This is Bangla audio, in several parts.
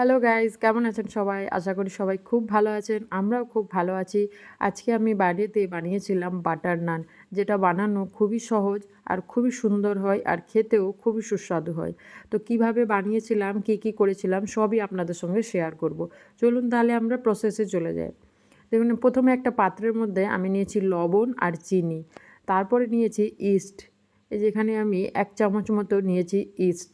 হ্যালো গাইজ কেমন আছেন সবাই? আশা করি সবাই খুব ভালো আছেন। আমরাও খুব ভালো আছি। আজকে আমি বাড়িতে বানিয়েছিলাম বাটার নান, যেটা বানানো খুবই সহজ আর খুবই সুন্দর হয় আর খেতেও খুবই সুস্বাদু হয়। তো কীভাবে বানিয়েছিলাম, কি কি করেছিলাম, সবই আপনাদের সঙ্গে শেয়ার করব। চলুন তাহলে আমরা প্রসেসে চলে যাই। দেখুন, প্রথমে একটা পাত্রের মধ্যে আমি নিয়েছি লবণ আর চিনি। তারপরে নিয়েছি ইস্ট এই যেখানে আমি এক চামচ মতো নিয়েছি ইস্ট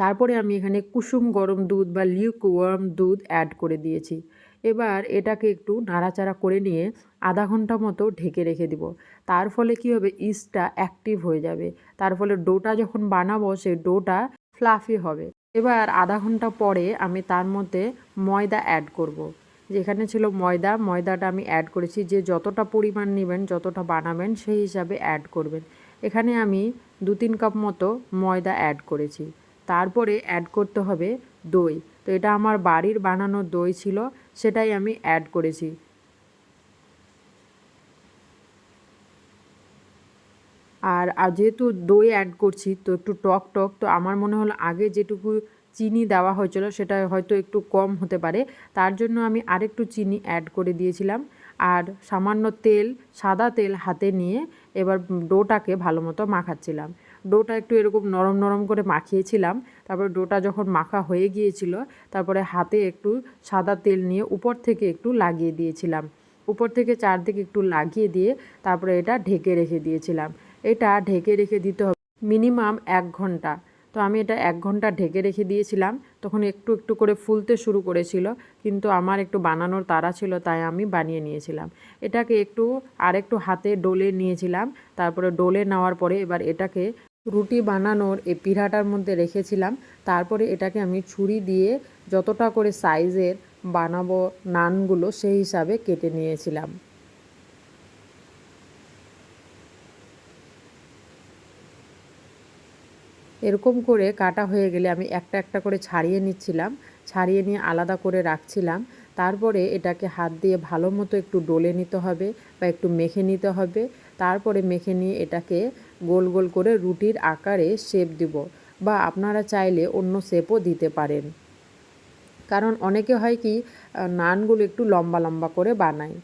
তারপরে আমি এখানে কুসুম গরম দুধ বা লিউক ওয়ার্ম দুধ অ্যাড করে দিয়েছি। এবার এটাকে একটু নাড়াচাড়া করে নিয়ে আধা ঘণ্টা মতো ঢেকে রেখে দিব। তার ফলে কী হবে? ইস্টটা অ্যাক্টিভ হয়ে যাবে। তার ফলে ডোটা যখন বানাবো, সেই ডোটা ফ্লাফি হবে। এবার আধা ঘণ্টা পরে আমি তার মধ্যে ময়দা অ্যাড করব। যেখানে ছিল ময়দা, ময়দাটা আমি অ্যাড করেছি। যে যতটা পরিমাণ নেবেন, যতটা বানাবেন, সেই হিসাবে অ্যাড করবেন। এখানে আমি দু তিন কাপ মতো ময়দা অ্যাড করেছি। তারপরে অ্যাড করতে হবে দই। তো এটা আমার বাড়ির বানানো দই ছিল, সেটাই আমি অ্যাড করেছি। আর যেহেতু দই অ্যাড করছি, তো একটু টক টক, তো আমার মনে হলো আগে যেটুকু চিনি দেওয়া হয়েছিল, সেটা হয়তো একটু কম হতে পারে। তার জন্য আমি আরেকটু চিনি অ্যাড করে দিয়েছিলাম। আর সামান্য তেল, সাদা তেল হাতে নিয়ে এবার ডোটাকে ভালো মতো মাখাচ্ছিলাম। ডোটা একটু এরকম নরম নরম করে মাখিয়েছিলাম। তারপরে ডোটা যখন মাখা হয়ে গিয়েছিল, তারপরে হাতে একটু সাদা তেল নিয়ে উপর থেকে একটু লাগিয়ে দিয়েছিলাম। উপর থেকে চারদিকে একটু লাগিয়ে দিয়ে তারপরে এটা ঢেকে রেখে দিয়েছিলাম। এটা ঢেকে রেখে দিতে হবে মিনিমাম এক ঘণ্টা। তো আমি এটা এক ঘণ্টা ঢেকে রেখে দিয়েছিলাম। তখন একটু একটু করে ফুলতে শুরু করেছিল, কিন্তু আমার একটু বানানোর তাড়া ছিল, তাই আমি বানিয়ে নিয়েছিলাম। এটাকে একটু আর একটু হাতে ডোলে নিয়েছিলাম, তারপরে ডোলে নেওয়ার পরে এবার এটাকে রুটি বানানোর এই পিঠাটার মধ্যে রেখেছিলাম। তারপরে এটাকে আমি ছুরি দিয়ে যতটা করে সাইজের বানাবো নানগুলো সেই হিসাবে কেটে নিয়েছিলাম। এরকম করে কাটা হয়ে গেলে আমি একটা একটা করে ছাড়িয়ে নিচ্ছিলাম, ছাড়িয়ে নিয়ে আলাদা করে রাখছিলাম। তারপরে এটাকে হাত দিয়ে ভালো মতো একটু ডলে নিতে হবে বা একটু মেখে নিতে হবে। তারপরে মেখে নিয়ে এটাকে গোল গোল করে রুটির আকারে শেপ দিব বা আপনারা চাইলে অন্য শেপও দিতে পারেন। কারণ অনেকে হয় কি নানগুলো একটু লম্বা লম্বা করে বানায়।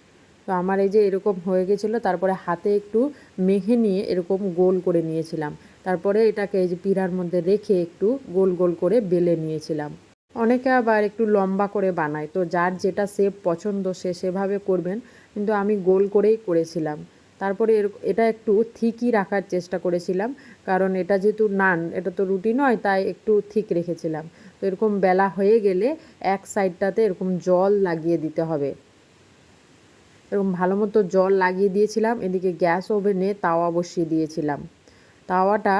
তো আমার এই যে এরকম হয়ে গেছিল, তারপরে হাতে একটু মেখে নিয়ে এরকম গোল করে নিয়েছিলাম। তারপরে এটাকে এই যে পিড়ার মধ্যে রেখে একটু গোল গোল করে বেলে নিয়েছিলাম। অনেকে আবার একটু লম্বা করে বানায়। তো যার যেটা শেপ পছন্দ সে সেভাবে করবেন। কিন্তু আমি গোল করেই করেছিলাম। তারপরে এটা একটু থিকই রাখার চেষ্টা করেছিলাম। কারণ এটা যেহেতু নান, এটা তো রুটি নয়, তাই একটু থিক রেখেছিলাম। তো এরকম বেলা হয়ে গেলে এক সাইডটাতে এরকম জল লাগিয়ে দিতে হবে। এরকম ভালো মতো জল লাগিয়ে দিয়েছিলাম। এদিকে গ্যাস ওভেনে তাওয়া বসিয়ে দিয়েছিলাম। তাওয়াটা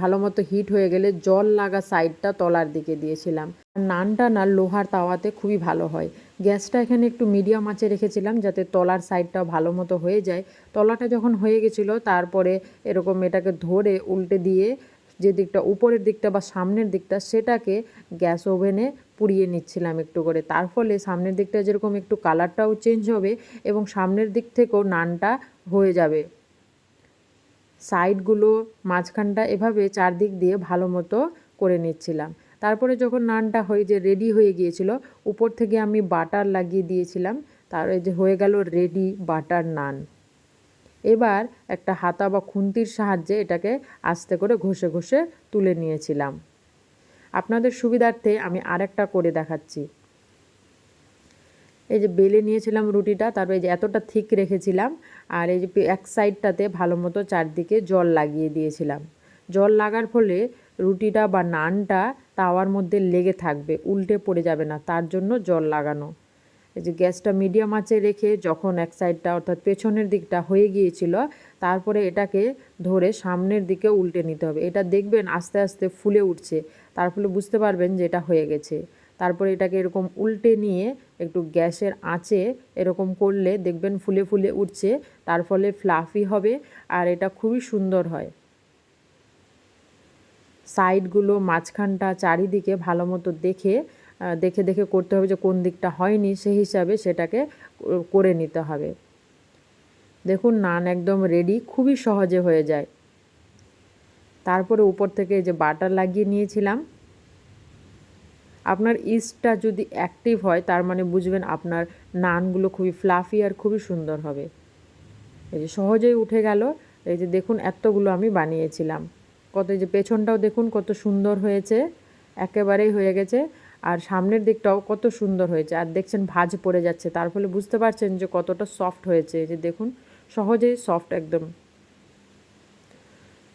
ভালো মতো হিট হয়ে গেলে জল লাগা সাইডটা তলার দিকে দিয়েছিলাম। নানটা না লোহার তাওয়াতে খুবই ভালো হয়। গ্যাসটা এখানে একটু মিডিয়াম আঁচে রেখেছিলাম যাতে তলার সাইডটা ভালো মতো হয়ে যায়। তলাটা যখন হয়ে গেছিল, তারপরে এরকম এটাকে ধরে উল্টে দিয়ে যে দিকটা, উপরের দিকটা বা সামনের দিকটা, সেটাকে গ্যাস ওভেনে পুড়িয়ে নিচ্ছিলাম একটু করে। তার ফলে সামনের দিকটা যেরকম একটু কালারটাও চেঞ্জ হবে এবং সামনের দিক থেকেও নানটা হয়ে যাবে। সাইডগুলো মাঝখানটা এভাবে চারদিক দিয়ে ভালো মতো করে নিচ্ছিলাম। তারপরে যখন নানটা হয়ে যে রেডি হয়ে গিয়েছিল, উপর থেকে আমি বাটার লাগিয়ে দিয়েছিলাম। তার যে হয়ে গেল রেডি বাটার নান। এবার একটা হাতা বা খুন্তির সাহায্যে এটাকে আস্তে করে ঘষে ঘষে তুলে নিয়েছিলাম। আপনাদের সুবিধার্থে আমি আরেকটা করে দেখাচ্ছি। এই যে বেলে নিয়েছিলাম রুটিটা, তারপরে এই যে এতটা থিক রেখেছিলাম, আর এই যে এক সাইডটাতে ভালো মতো চারদিকে জল লাগিয়ে দিয়েছিলাম। জল লাগার ফলে রুটিটা বা নানটা তাওয়ার মধ্যে লেগে থাকবে, উল্টে পড়ে যাবে না, তার জন্য জল লাগানো। এই যে গ্যাসটা মিডিয়াম আঁচে রেখে যখন এক সাইডটা অর্থাৎ পেছনের দিকটা হয়ে গিয়েছিল, তারপরে এটাকে ধরে সামনের দিকে উল্টে নিতে হবে। এটা দেখবেন আস্তে আস্তে ফুলে উঠছে, তার ফলে বুঝতে পারবেন যে এটা হয়ে গেছে। তারপরে এটাকে এরকম উল্টে নিয়ে একটু গ্যাসের আঁচে এরকম করলে দেখবেন ফুলে ফুলে উঠছে, তার ফলে ফ্লাফি হবে আর এটা খুবই সুন্দর হয়। সাইডগুলো মাঝখানটা চারিদিকে ভালো মতো দেখে দেখে দেখে করতে হবে যে কোন দিকটা হয়নি, সেই হিসাবে সেটাকে করে নিতে হবে। দেখুন নান একদম রেডি খুবই সহজে হয়ে যায়। তারপরে উপর থেকে যে বাটার লাগিয়ে নিয়েছিলাম। আপনার ইস্টটা যদি অ্যাক্টিভ হয়, তার মানে বুঝবেন আপনার নানগুলো খুবই ফ্লাফি আর খুবই সুন্দর হবে। এই যে সহজেই উঠে গেল, এই যে দেখুন এতগুলো আমি বানিয়েছিলাম। কত যে পেছনটাও দেখুন কত সুন্দর হয়েছে, একেবারেই হয়ে গেছে। আর সামনের দিকটাও কত সুন্দর হয়েছে। আর দেখছেন ভাজ পড়ে যাচ্ছে, তার ফলে বুঝতে পারছেন যে কতটা সফট হয়েছে। যে দেখুন, সহজেই সফট একদম।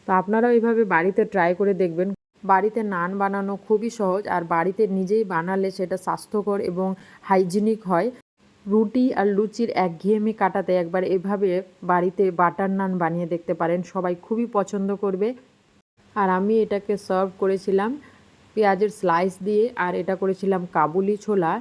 তো আপনারাও এইভাবে বাড়িতে ট্রাই করে দেখবেন। বাড়িতে নান বানানো খুবই সহজ আর বাড়িতে নিজেই বানালে সেটা স্বাস্থ্যকর এবং হাইজিনিক হয়। রুটি আর লুচির একঘেয়েমি কাটাতে একবার এভাবে বাড়িতে বাটার নান বানিয়ে দেখতে পারেন। সবাই খুবই পছন্দ করবে। আর আমি এটাকে সার্ভ করেছিলাম পেঁয়াজের স্লাইস দিয়ে আর এটা করেছিলাম কাবুলি ছোলা।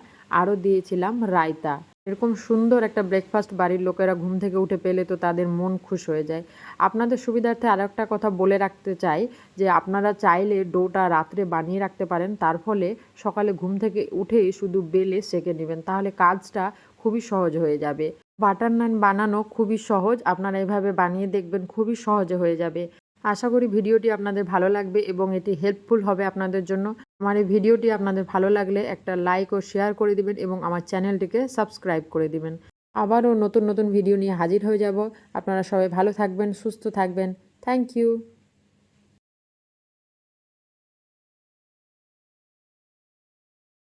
আরও দিয়েছিলাম রায়তা। এরকম সুন্দর একটা ব্রেকফাস্ট বাড়ির লোকেরা ঘুম থেকে উঠে পেলে তো তাদের মন খুশ হয়ে যায়। আপনাদের সুবিধার্থে আর একটা কথা বলে রাখতে চাই যে, আপনারা চাইলে ডোটা রাত্রে বানিয়ে রাখতে পারেন, তার ফলে সকালে ঘুম থেকে উঠেই শুধু বেলে সেকে নেবেন, তাহলে কাজটা খুবই সহজ হয়ে যাবে। বাটার নান বানানো খুবই সহজ, আপনারা এভাবে বানিয়ে দেখবেন খুবই সহজে হয়ে যাবে। আশা করি ভিডিওটি আপনাদের ভালো লাগবে এবং এটি হেল্পফুল হবে আপনাদের জন্য। আমার এই ভিডিওটি আপনাদের ভালো লাগলে একটা লাইক ও শেয়ার করে দিবেন এবং আমার চ্যানেলটিকে সাবস্ক্রাইব করে দিবেন। আবারও নতুন নতুন ভিডিও নিয়ে হাজির হয়ে যাব। আপনারা সবাই ভালো থাকবেন, সুস্থ থাকবেন। Thank you